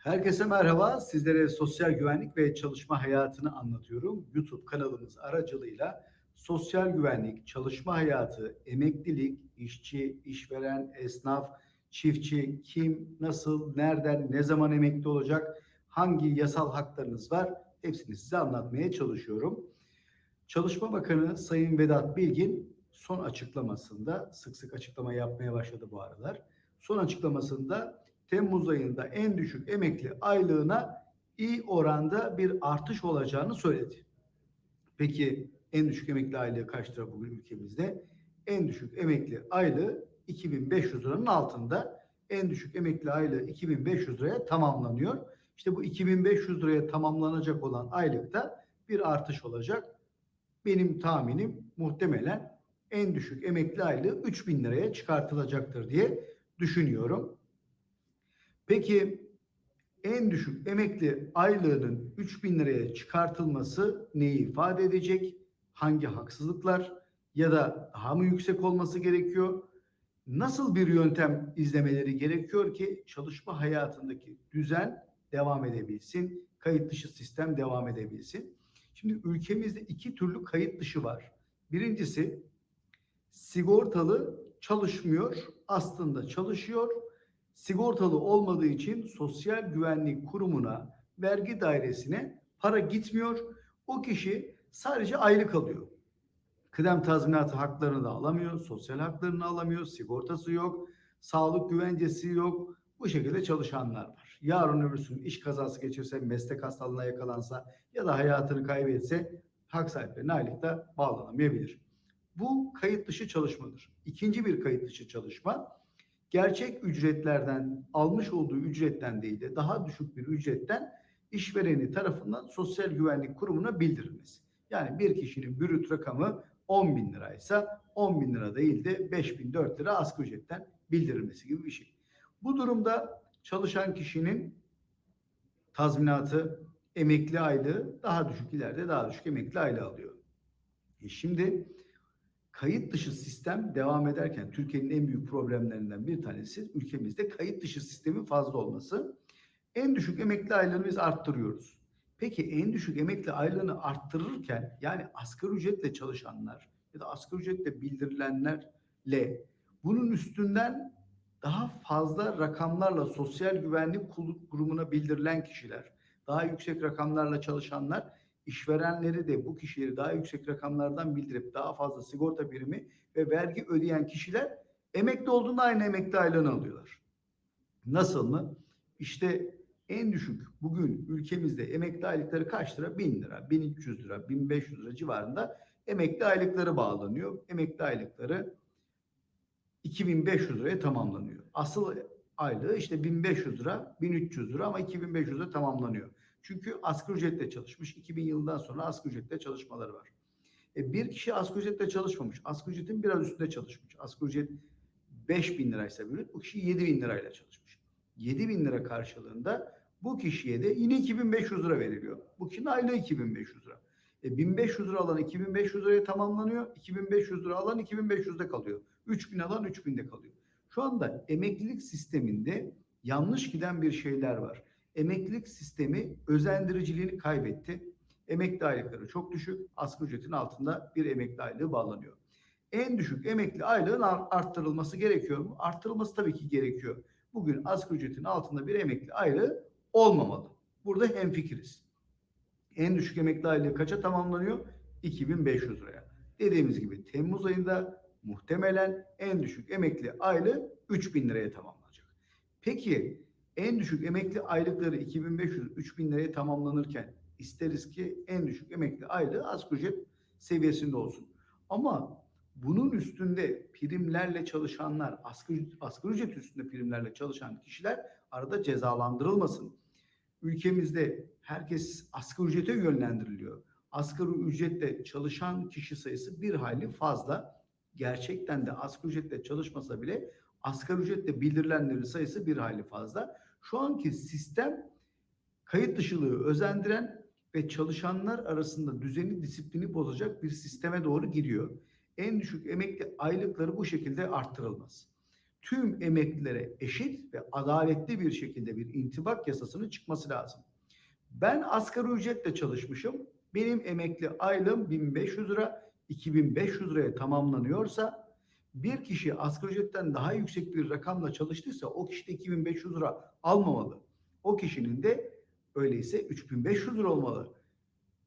Herkese merhaba. Sizlere sosyal güvenlik ve çalışma hayatını anlatıyorum. YouTube kanalımız aracılığıyla sosyal güvenlik, çalışma hayatı, emeklilik, işçi, işveren, esnaf, çiftçi, kim, nasıl, nereden, ne zaman emekli olacak, hangi yasal haklarınız var hepsini size anlatmaya çalışıyorum. Çalışma Bakanı Sayın Vedat Bilgin son açıklamasında sık sık açıklama yapmaya başladı bu aralar. Son açıklamasında Temmuz ayında en düşük emekli aylığına iyi oranda bir artış olacağını söyledi. Peki en düşük emekli aylığı kaç lira bugün ülkemizde? En düşük emekli aylığı 2500 liranın altında. En düşük emekli aylığı 2500 liraya tamamlanıyor. İşte bu 2500 liraya tamamlanacak olan aylıkta bir artış olacak. Benim tahminim muhtemelen en düşük emekli aylığı 3000 liraya çıkartılacaktır diye düşünüyorum. Peki en düşük emekli aylığının 3000 liraya çıkartılması neyi ifade edecek? Hangi haksızlıklar ya da daha mı yüksek olması gerekiyor? Nasıl bir yöntem izlemeleri gerekiyor ki çalışma hayatındaki düzen devam edebilsin, kayıt dışı sistem devam edebilsin? Şimdi ülkemizde iki türlü kayıt dışı var. Birincisi sigortalı çalışmıyor, aslında çalışıyor sigortalı olmadığı için Sosyal Güvenlik Kurumu'na, vergi dairesine para gitmiyor. O kişi sadece aylık alıyor. Kıdem tazminatı haklarını da alamıyor, sosyal haklarını alamıyor, sigortası yok, sağlık güvencesi yok. Bu şekilde çalışanlar var. Yarın öbürsün iş kazası geçirse, meslek hastalığına yakalansa ya da hayatını kaybetse hak sahiplerine aylıkta bağlanamayabilir. Bu kayıt dışı çalışmadır. İkinci bir kayıt dışı çalışma gerçek ücretlerden almış olduğu ücretten değil de daha düşük bir ücretten işvereni tarafından Sosyal Güvenlik Kurumu'na bildirilmesi. Yani bir kişinin brüt rakamı 10 bin liraysa 10 bin lira değil de 5 bin 4 lira asgari ücretten bildirilmesi gibi bir şey. Bu durumda çalışan kişinin tazminatı, emekli aylığı daha düşük ileride daha düşük emekli aylığı alıyor. E şimdi kayıt dışı sistem devam ederken Türkiye'nin en büyük problemlerinden bir tanesi ülkemizde kayıt dışı sistemin fazla olması. En düşük emekli aylığını biz arttırıyoruz. Peki en düşük emekli aylığını arttırırken yani asgari ücretle çalışanlar ya da asgari ücretle bildirilenlerle bunun üstünden daha fazla rakamlarla sosyal güvenlik kurumuna bildirilen kişiler, daha yüksek rakamlarla çalışanlar işverenleri de bu kişileri daha yüksek rakamlardan bildirip daha fazla sigorta birimi ve vergi ödeyen kişiler emekli olduğunda aynı emekli aylığını alıyorlar. Nasıl mı? İşte en düşük bugün ülkemizde emekli aylıkları kaç lira? 1000 lira, 1300 lira, 1500 lira civarında emekli aylıkları bağlanıyor. Emekli aylıkları 2500 liraya tamamlanıyor. Asıl aylığı işte 1500 lira, 1300 lira ama 2500 lira tamamlanıyor. Çünkü asgari ücretle çalışmış. 2000 yılından sonra asgari ücretle çalışmaları var. E bir kişi asgari ücretle çalışmamış. Asgari ücretin biraz üstünde çalışmış. Asgari ücret 5 bin liraysa bir bu kişi 7 bin lirayla çalışmış. 7 bin lira karşılığında bu kişiye de yine 2500 lira veriliyor. Bu kişinin aylığı 2500 lira. E 1500 lira alan 2500 liraya tamamlanıyor. 2500 lira alan 2500'de kalıyor. 3000 alan 3000'de kalıyor. Şu anda emeklilik sisteminde yanlış giden bir şeyler var emeklilik sistemi özendiriciliğini kaybetti. Emekli aylıkları çok düşük. Asgari ücretin altında bir emekli aylığı bağlanıyor. En düşük emekli aylığın arttırılması gerekiyor mu? Arttırılması tabii ki gerekiyor. Bugün asgari ücretin altında bir emekli aylığı olmamalı. Burada hemfikiriz. En düşük emekli aylığı kaça tamamlanıyor? 2500 liraya. Dediğimiz gibi Temmuz ayında muhtemelen en düşük emekli aylığı 3000 liraya tamamlanacak. Peki en düşük emekli aylıkları 2500-3000 liraya tamamlanırken isteriz ki en düşük emekli aylığı asgari ücret seviyesinde olsun. Ama bunun üstünde primlerle çalışanlar, asgari, asgari ücret üstünde primlerle çalışan kişiler arada cezalandırılmasın. Ülkemizde herkes asgari ücrete yönlendiriliyor. Asgari ücretle çalışan kişi sayısı bir hayli fazla. Gerçekten de asgari ücretle çalışmasa bile asgari ücretle bildirilenlerin sayısı bir hayli fazla. Şu anki sistem kayıt dışılığı özendiren ve çalışanlar arasında düzeni disiplini bozacak bir sisteme doğru giriyor. En düşük emekli aylıkları bu şekilde arttırılmaz. tüm emeklilere eşit ve adaletli bir şekilde bir intibak yasasının çıkması lazım. Ben asgari ücretle çalışmışım. Benim emekli aylığım 1500 lira, 2500 liraya tamamlanıyorsa bir kişi asgari ücretten daha yüksek bir rakamla çalıştıysa o kişi de 2500 lira almamalı. O kişinin de öyleyse 3500 lira olmalı.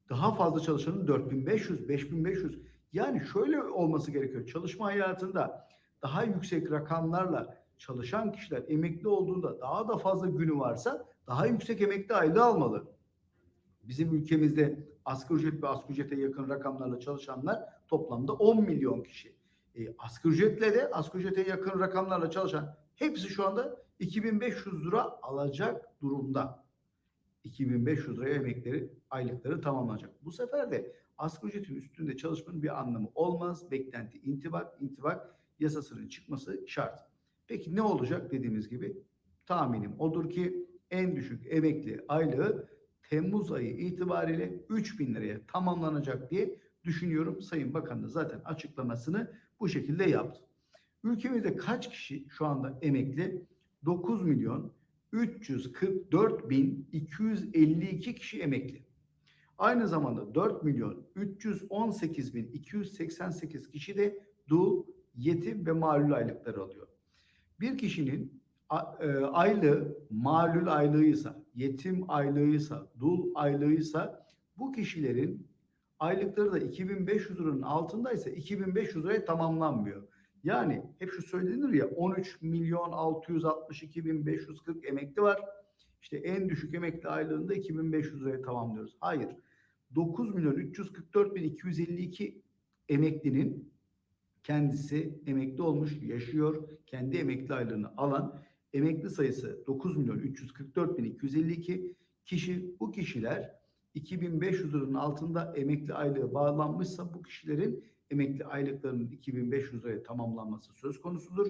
Daha fazla çalışanın 4500, 5500. Yani şöyle olması gerekiyor. Çalışma hayatında daha yüksek rakamlarla çalışan kişiler emekli olduğunda daha da fazla günü varsa daha yüksek emekli aylığı almalı. Bizim ülkemizde asgari ücret ve asgari ücrete yakın rakamlarla çalışanlar toplamda 10 milyon kişi. E, asgari ücretle de asgari ücrete yakın rakamlarla çalışan hepsi şu anda 2500 lira alacak durumda. 2500 liraya emekleri, aylıkları tamamlanacak. Bu sefer de asgari ücretin üstünde çalışmanın bir anlamı olmaz. Beklenti intibak, intibak yasasının çıkması şart. Peki ne olacak dediğimiz gibi tahminim odur ki en düşük emekli aylığı Temmuz ayı itibariyle 3000 liraya tamamlanacak diye düşünüyorum. Sayın Bakan da zaten açıklamasını bu şekilde yaptı. Ülkemizde kaç kişi şu anda emekli? 9 milyon 344 bin 252 kişi emekli. Aynı zamanda 4 milyon 318 bin 288 kişi de dul, yetim ve malul aylıkları alıyor. Bir kişinin e, aylığı malul aylığıysa, yetim aylığıysa, dul aylığıysa bu kişilerin aylıkları da 2500 liranın altındaysa 2500 liraya tamamlanmıyor. Yani hep şu söylenir ya 13 milyon 662 bin 540 emekli var. İşte en düşük emekli aylığında 2500 liraya tamamlıyoruz. Hayır. 9 milyon 344 bin 252 emeklinin kendisi emekli olmuş, yaşıyor, kendi emekli aylığını alan emekli sayısı 9 milyon 344 bin 252 kişi. Bu kişiler 2500 liranın altında emekli aylığı bağlanmışsa bu kişilerin emekli aylıklarının 2500 liraya tamamlanması söz konusudur.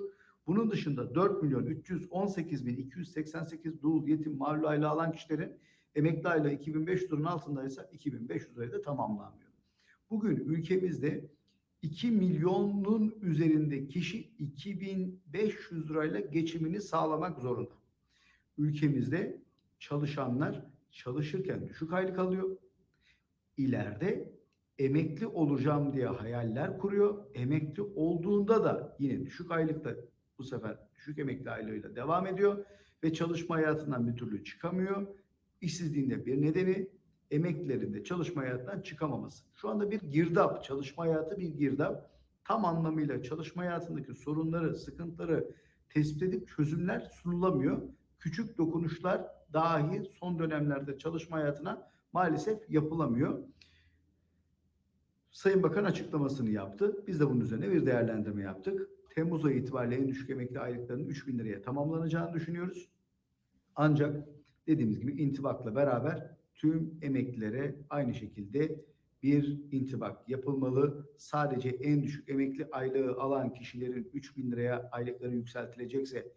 Bunun dışında 4 milyon 318 bin 288 dul yetim mağlul aylığı alan kişilerin emekli aylığı 2500 liranın altındaysa 2500 liraya da tamamlanmıyor. Bugün ülkemizde 2 milyonun üzerinde kişi 2500 lirayla geçimini sağlamak zorunda. Ülkemizde çalışanlar çalışırken düşük aylık alıyor. İleride emekli olacağım diye hayaller kuruyor. Emekli olduğunda da yine düşük aylıkla bu sefer düşük emekli aylığıyla devam ediyor ve çalışma hayatından bir türlü çıkamıyor. İşsizliğinde bir nedeni emeklilerin de çalışma hayatından çıkamaması. Şu anda bir girdap, çalışma hayatı bir girdap. Tam anlamıyla çalışma hayatındaki sorunları, sıkıntıları tespit edip çözümler sunulamıyor. Küçük dokunuşlar dahi son dönemlerde çalışma hayatına maalesef yapılamıyor. Sayın Bakan açıklamasını yaptı. Biz de bunun üzerine bir değerlendirme yaptık. Temmuz ayı itibariyle en düşük emekli aylıklarının 3 bin liraya tamamlanacağını düşünüyoruz. Ancak dediğimiz gibi intibakla beraber tüm emeklilere aynı şekilde bir intibak yapılmalı. Sadece en düşük emekli aylığı alan kişilerin 3 bin liraya aylıkları yükseltilecekse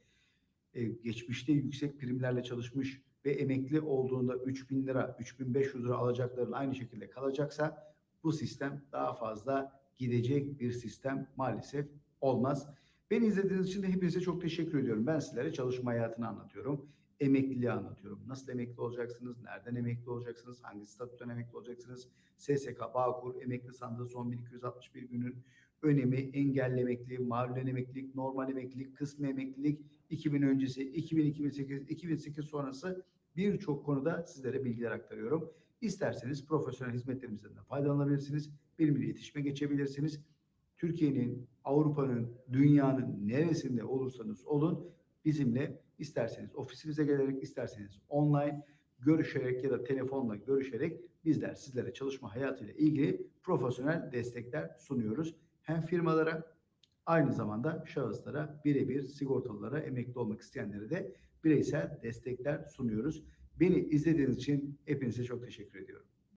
e, geçmişte yüksek primlerle çalışmış ve emekli olduğunda 3 bin lira, 3500 lira alacakların aynı şekilde kalacaksa bu sistem daha fazla gidecek bir sistem maalesef olmaz. Beni izlediğiniz için de hepinize çok teşekkür ediyorum. Ben sizlere çalışma hayatını anlatıyorum emekliliği anlatıyorum. Nasıl emekli olacaksınız? Nereden emekli olacaksınız? Hangi statüden emekli olacaksınız? SSK, Bağkur, emekli sandığı son 1261 günün önemi, engelli emeklilik, mağlulen emeklilik, normal emeklilik, kısmi emeklilik, 2000 öncesi, 2000, 2008, 2008 sonrası birçok konuda sizlere bilgiler aktarıyorum. İsterseniz profesyonel hizmetlerimizden de faydalanabilirsiniz. Benimle iletişime geçebilirsiniz. Türkiye'nin, Avrupa'nın, dünyanın neresinde olursanız olun bizimle isterseniz ofisimize gelerek isterseniz online görüşerek ya da telefonla görüşerek bizler sizlere çalışma hayatıyla ilgili profesyonel destekler sunuyoruz. Hem firmalara aynı zamanda şahıslara birebir sigortalılara emekli olmak isteyenlere de bireysel destekler sunuyoruz. Beni izlediğiniz için hepinize çok teşekkür ediyorum.